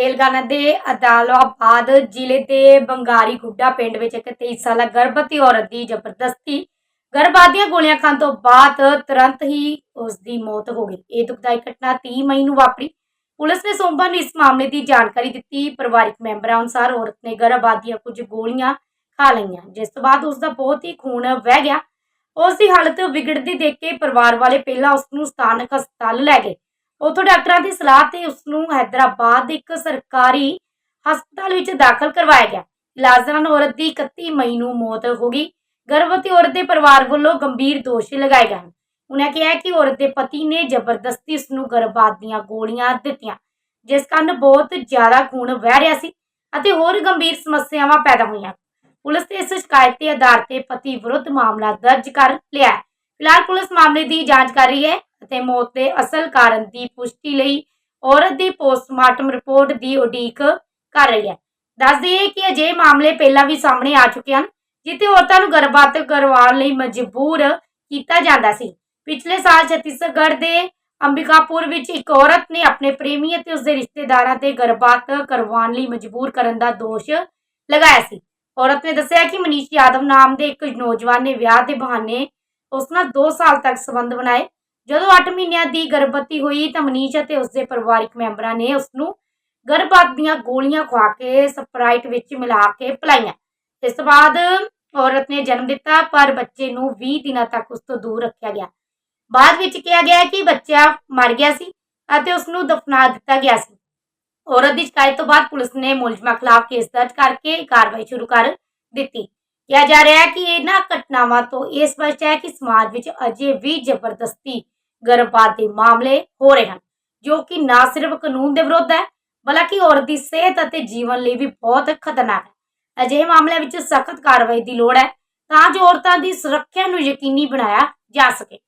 ਤੇਲੰਗਾਨਾ ਦੇ ਅਦਾਲਾਬਾਦ ਜ਼ਿਲ੍ਹੇ ਦੇ ਬੰਗਾਰੀ ਗੁੱਡਾ ਪਿੰਡ ਵਿੱਚ ਇੱਕ 23 ਸਾਲਾ ਗਰਭਵਤੀ ਔਰਤ ਦੀ ਜ਼ਬਰਦਸਤੀ ਗਰਭਾਦੀਆਂ ਗੋਲੀਆਂ ਖਾਣ ਤੋਂ ਬਾਅਦ ਤੁਰੰਤ ਹੀ ਉਸ ਦੀ ਮੌਤ ਹੋ ਗਈ। ਇਹ ਦੁਖਦਾਈ ਘਟਨਾ 30 ਮਈ ਨੂੰ ਵਾਪਰੀ। ਪੁਲਿਸ ਨੇ ਸੋਮਵਾਰ ਨੂੰ ਇਸ ਮਾਮਲੇ ਦੀ ਜਾਣਕਾਰੀ ਦਿੱਤੀ। ਪਰਿਵਾਰਕ ਮੈਂਬਰਾਂ ਅਨੁਸਾਰ ਔਰਤ ਨੇ ਗਰਭਾਦੀਆਂ ਕੁਝ ਗੋਲੀਆਂ ਖਾ ਲਈਆਂ। ਜਿਸ ਤੋਂ ਬਾਅਦ ਉਸ ਦਾ ਬਹੁਤ ਹੀ ਖੂਨ ਵਹਿ ਗਿਆ। ਉਸ ਦੀ ਹਾਲਤ ਵਿਗੜਦੀ ਦੇਖ ਕੇ ਪਰਿਵਾਰ ਵਾਲੇ ਪਹਿਲਾਂ ਉਸ ਨੂੰ ਸਥਾਨਕ ਹਸਪਤਾਲ ਲੈ ਗਏ। ਉੱਥੋਂ ਡਾਕਟਰਾਂ ਦੀ ਸਲਾਹ ਤੇ ਉਸ ਨੂੰ ਹੈਦਰਾਬਾਦ ਦੇ ਇੱਕ ਸਰਕਾਰੀ ਹਸਪਤਾਲ ਵਿੱਚ ਦਾਖਲ ਕਰਵਾਇਆ ਗਿਆ। ਇਲਾਜ ਦੌਰਾਨ ਔਰਤ ਦੀ 31 ਮਈ ਨੂੰ ਮੌਤ ਹੋ ਗਈ। ਗਰਭਵਤੀ ਔਰਤ ਦੇ ਪਰਿਵਾਰ ਵੱਲੋਂ ਗੰਭੀਰ ਦੋਸ਼ ਲਗਾਏ ਗਏ ਹਨ। ਉਨ੍ਹਾਂ ਕਿਹਾ ਕਿ ਔਰਤ ਦੇ ਪਤੀ ਨੇ ਜ਼ਬਰਦਸਤੀ ਉਸ ਨੂੰ ਗਰਭਾਤ ਦੀਆਂ ਗੋਲੀਆਂ ਦਿੱਤੀਆਂ, ਜਿਸ ਕਾਰਨ ਬਹੁਤ ਜ਼ਿਆਦਾ ਖੂਨ ਵਹਿ ਰਿਹਾ ਸੀ ਅਤੇ ਹੋਰ ਗੰਭੀਰ ਸਮੱਸਿਆਵਾਂ ਪੈਦਾ ਹੋਈਆਂ। ਪੁਲਿਸ ਨੇ ਇਸ ਸ਼ਿਕਾਇਤ ਦੇ ਆਧਾਰ ਤੇ ਪਤੀ ਵਿਰੁੱਧ ਮਾਮਲਾ ਦਰਜ ਕਰ ਲਿਆ ਫਿਲਹਾਲ ਪੁਲਿਸ ਮਾਮਲੇ ਦੀ ਜਾਂਚ ਕਰ ਰਹੀ ਹੈ। ਅਤੇ ਮੌਤ ਦੇ ਅਸਲ ਕਾਰਨ ਦੀ ਪੁਸ਼ਟੀ ਲਈ ਔਰਤ ਦੀ ਪੋਸਟਮਾਰਟਮ ਰਿਪੋਰਟ ਦੀ ਉਡੀਕ ਕਰ ਰਹੀ ਹੈ। ਦੱਸ ਦਈਏ ਕਿ ਅਜਿਹੇ ਮਾਮਲੇ ਪਹਿਲਾਂ ਵੀ ਸਾਹਮਣੇ ਆ ਚੁੱਕੇ ਹਨ, ਜਿੱਥੇ ਔਰਤਾਂ ਨੂੰ ਗਰਭਪਾਤ ਕਰਵਾਉਣ ਲਈ ਮਜਬੂਰ ਕੀਤਾ ਜਾਂਦਾ ਸੀ। ਪਿਛਲੇ ਸਾਲ ਛੱਤੀਸਗੜ੍ਹ ਦੇ ਅੰਬਿਕਾਪੁਰ ਵਿੱਚ ਇੱਕ ਔਰਤ ਨੇ ਆਪਣੇ ਪ੍ਰੇਮੀ ਅਤੇ ਉਸਦੇ ਰਿਸ਼ਤੇਦਾਰਾਂ ਤੇ ਗਰਭਪਾਤ ਕਰਵਾਉਣ ਲਈ ਮਜਬੂਰ ਕਰਨ ਦਾ ਦੋਸ਼ ਲਗਾਇਆ ਸੀ। ਔਰਤ ਨੇ ਦੱਸਿਆ ਕਿ ਮਨੀਸ਼ ਯਾਦਵ ਨਾਮ ਦੇ ਇੱਕ ਨੌਜਵਾਨ ਨੇ ਵਿਆਹ ਦੇ ਬਹਾਨੇ ਉਸ ਨਾਲ 2 ਸਾਲ ਤੱਕ ਸੰਬੰਧ ਬਣਾਏ ਜਦੋਂ 8 ਮਹੀਨਿਆਂ ਦੀ ਗਰਭਵਤੀ ਹੋਈ ਤਾਂ ਮਨੀਸ਼ ਅਤੇ ਉਸਦੇ ਪਰਿਵਾਰਕ ਮੈਂਬਰਾਂ ਨੇ ਉਸ ਨੂੰ ਗਰਭਪਾਤ ਦੀਆਂ ਗੋਲੀਆਂ ਖਵਾ ਕੇ, ਸਪਰਾਈਟ ਵਿੱਚ ਮਿਲਾ ਕੇ ਪਿਲਾਈਆਂ। ਇਸ ਤੋਂ ਬਾਅਦ ਔਰਤ ਨੇ ਜਨਮ ਦਿੱਤਾ, ਪਰ ਬੱਚੇ ਨੂੰ 20 ਦਿਨਾਂ ਤੱਕ ਉਸ ਤੋਂ ਦੂਰ ਰੱਖਿਆ ਗਿਆ। ਬਾਅਦ ਵਿੱਚ ਕਿਹਾ ਗਿਆ ਕਿ ਬੱਚਾ ਮਰ ਗਿਆ ਸੀ ਅਤੇ ਉਸ ਨੂੰ ਦਫਨਾ ਦਿੱਤਾ ਗਿਆ ਸੀ। ਔਰਤ ਦੀ ਸ਼ਿਕਾਇਤ ਤੋਂ ਬਾਅਦ ਪੁਲਿਸ ਨੇ ਮੁਲਜ਼ਮਾਂ ਖਿਲਾਫ ਕੇਸ ਦਰਜ ਕਰਕੇ ਕਾਰਵਾਈ ਸ਼ੁਰੂ ਕਰ ਦਿੱਤੀ। ਕਿਹਾ ਜਾ ਰਿਹਾ ਹੈ ਕਿ ਇਹਨਾਂ ਘਟਨਾਵਾਂ ਤੋਂ ਇਹ ਸਪਸ਼ਟ ਹੈ ਕਿ ਸਮਾਜ ਵਿੱਚ ਅਜੇ ਵੀ ਜ਼ਬਰਦਸਤੀ ਗਰਭਪਾਤ ਦੇ ਮਾਮਲੇ ਹੋ ਰਹੇ ਹਨ, ਜੋ ਕਿ ਨਾ ਸਿਰਫ ਕਾਨੂੰਨ ਦੇ ਵਿਰੁੱਧ ਹੈ, ਬਲਕਿ ਔਰਤ ਦੀ ਸਿਹਤ ਅਤੇ ਜੀਵਨ ਲਈ ਵੀ ਬਹੁਤ ਖਤਰਨਾਕ ਹੈ। ਅਜਿਹੇ ਮਾਮਲਿਆਂ ਵਿੱਚ ਸਖਤ ਕਾਰਵਾਈ ਦੀ ਲੋੜ ਹੈ ਤਾਂ ਜੋ ਔਰਤਾਂ ਦੀ ਸੁਰੱਖਿਆ ਨੂੰ ਯਕੀਨੀ ਬਣਾਇਆ ਜਾ ਸਕੇ।